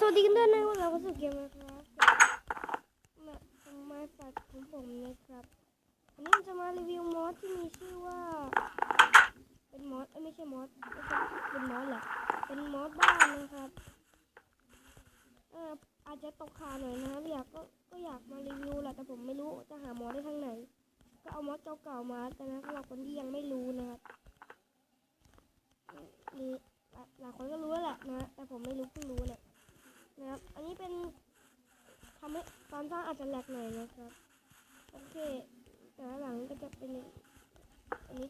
สวัสดีกันด้วยนะว่าเราก็สู่เกมนะครับมาทำไม้ปัดของผมนะครับวันนี้จะมารีวิวมอสที่มีชื่อว่า เป็นมอสไม่ใช่มอสเป็นมอสเหรอเป็นมอสบ้านนะครับเอออาจจะตกขาวหน่อยนะครับอยากก็ก็อยากมารีวิวแหละแต่ผมไม่รู้จะหามอสได้ทางไหน ก็เอามอสเก่าๆมาแต่นะสำหรับคนที่ยังไม่รู้นะครับมีหลายหลายคนก็รู้แล้วแหละนะ แต่ผมไม่รู้เพิ่งรู้เนี่ย นะครับ อันนี้เป็นทำให้ตอนสร้างอาจจะแหลกหน่อยนะครับ โอเคแต่หลังก็จะเป็นอันนี้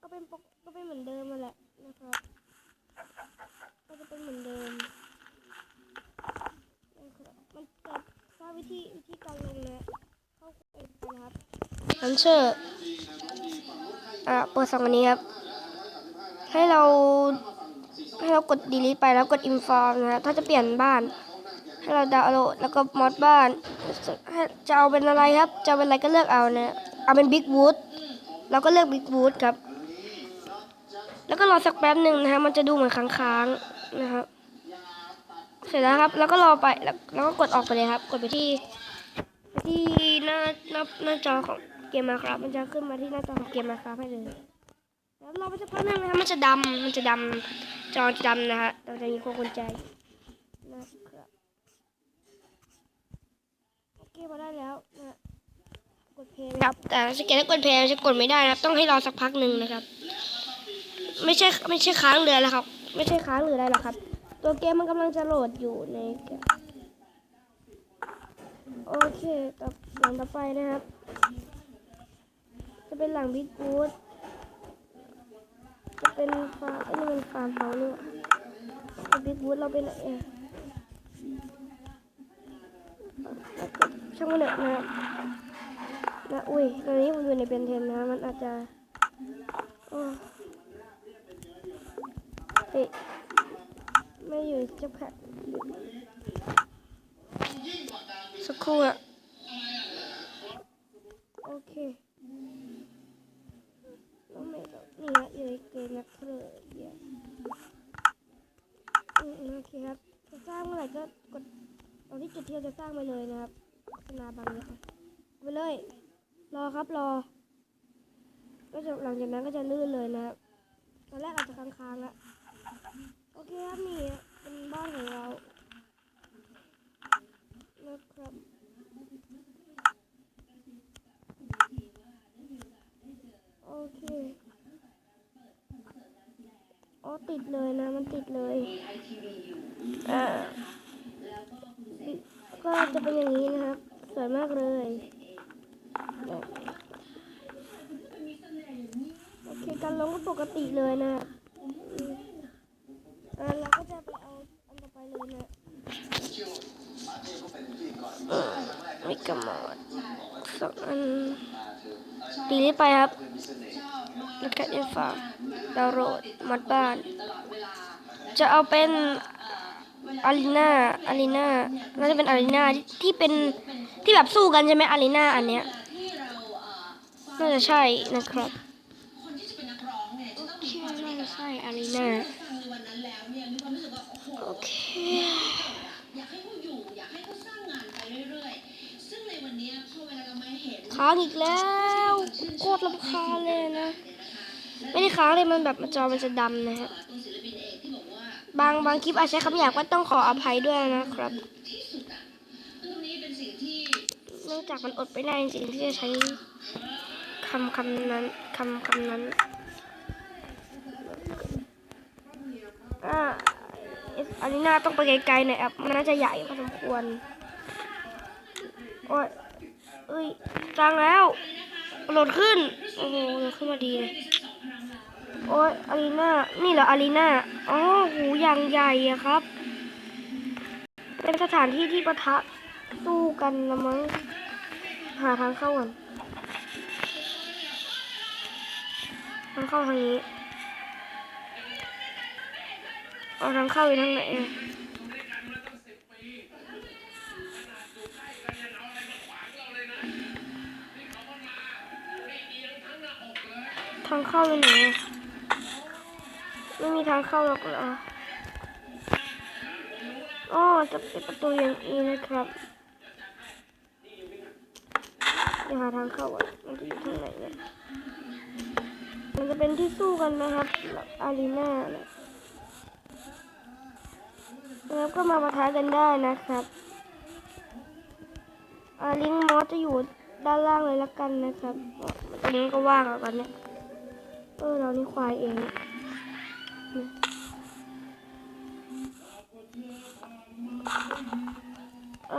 ก็เป็นปกก็เป็นเหมือนเดิมมาแหละนะครับ ก็จะเป็นเหมือนเดิมนะครับมันจะทราบวิธีวิธีการลงนะเข้าไปนะครับลันเชอร์อะเปิดสองอันนี้ครับ ให้เรา ให้เรากด delete ไปแล้วกด inform นะครับถ้าจะเปลี่ยนบ้าน ให้เราดาวน์โหลดแล้วก็มอดบ้านจะเอาเป็นอะไรครับ จะเเป็นอะไรก็เลือกเอานะเอาเป็น big wood เราก็เลือก big wood ครับ แล้วก็รอสักแป๊บหนึ่งนะครับมันจะดูเหมือนค้างๆนะครับเสร็จแล้วครับ แล้วก็รอไปแล้วแล้วก็กดออกไปเลยครับ กดไปที่ที่หน้าหน้าหน้าจอของเกมมาครับ มันจะขึ้นมาที่หน้าจอของเกมมาครับให้เลยแล้วเราไปสักพักหนึงนะครับมันจะดำมันจะดำ จอจะดำนะฮะเราจะมีพวงกุญแจนะครับโอเคพอได้แล้วนะฮะกดเพลย์ครับแต่สเกตถ้ากดเพลย์จะกดไม่ได้นะครับ ต้องให้รอสักพักหนึ่งนะครับ ไม่ใช่ไม่ใช่ค้างเรือแล้วครับ ไม่ใช่ค้างหรืออะไรหรอกครับ ตัวเกมมันกำลังจะโหลดอยู่ในเกมโอเคต่อหลังต่อไปนะครับ จะเป็นหลังบิ๊กบูธจะ เป็นฟาร์มไอ้นี่มันฟาร์มเฮาส์นี่หว่าบิ๊กวูดเราเป็นเออแล้วก็ช่างมันเถอะนะนะอุ้ยตอนนี้ผมอยู่ในเบนเทนนะ มันอาจจะเฮ้ไม่อยู่จะแพ้สักครู่อะโอเค น้องเมย์ แบบนี่ฮะอยู่ในเกมนักเทอร์เยอะอืมโอเคครับ จะสร้างเมื่อไหร่ก็กดตอนที่จุดที่เราจะสร้างไปเลยนะครับพัฒนาบางอย่างไปเลย รอครับรอ ก็จะหลังจากนั้นก็จะลื่นเลยนะครับตอนแรกอาจจะค้างๆละโอเคครับนี่เป็นบ้านของเรานะครับ โอเค อ๋อ ติดเลยนะ มันติดเลยอ่าก็จะเป็นอย่างนี้นะครับ สวยมากเลยโอเคการลงก็ปกติเลยนะครับอ่าเราก็จะไปเอาอันต่อไปเลยนะไม่กระหมอดสองอันตีนี้ไปครับแล้วก็อินฟาดาวน์โหลดมัดบ้าน จะเอาเป็นอารีนาอารีนาน่าจะเป็นอารีนาที่เป็นที่แบบสู้กันใช่ไหมอารีนาอันเนี้ยน่าจะใช่นะครับโอเคน่าจะใช่อารีนาโอเคค้างอีกแล้วโคตรลำคาเลยนะ ไม่ได้ค้างเลยมันแบบมันจอมันจะดำนะฮะ บางบางคลิปอาจใช้คำหยาบก็ต้องขออภัยด้วยนะครับเนื่องจากมันอดไม่ได้จริงที่จะใช้คำคำนั้นคำคำนั้นอ่าอันนี้น่าต้องไปไกลๆหน่อยครับมันน่าจะใหญ่พอสมควรโอ้ยเอ้ยจังแล้วโหลดขึ้น โอ้โหโหลดขึ้นมาดีเลย โอ้ยอารีนานี่เหรออารีนาอ๋อหูย่างใหญ่อะครับ เป็นสถานที่ที่ปะทะสู้กันละมั้ง หาทางเข้าก่อนทางเข้าทางนี้เอาทางเข้าอยู่ทางไหนอะทางเข้าอยู่ไหน ไม่มีทางเข้าหรอกเหรออ๋อจะเป็นประตูอย่างนี้นะครับจะหาทางเข้าอะมันจะอยู่ทางไหนเนี่ยมันจะเป็นที่สู้กันนะครับอารีนานะแล้วก็มาปะทะกันได้นะครับอาลิงก์มอสจะอยู่ด้านล่างเลยละกันนะครับตรงนี้ก็ว่างแล้วกันเนี่ย เออเรานี่ควายเอง เออเอ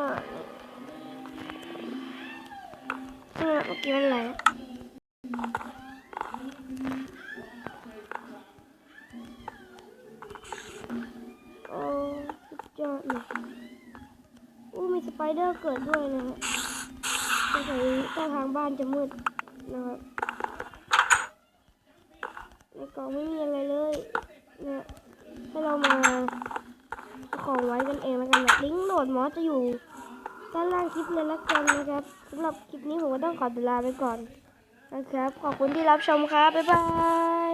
เมื่อกี้มันอะไรอะโอ้สุดยอดเลยอู้มีสไปเดอร์เกิดด้วยนะฮะสงสัยท่าทางบ้านจะมืดนะครับในกล่องไม่มีอะไรเลย เนี่ยให้เรามาของไว้กันเองแล้วกันนะลิงก์โหลดมอสจะอยู่ด้านล่างคลิปเลยละกันนะครับสำหรับคลิปนี้ผมก็ต้องขอตัวลาไปก่อนนะครับ ขอบคุณที่รับชมครับ บ๊ายบาย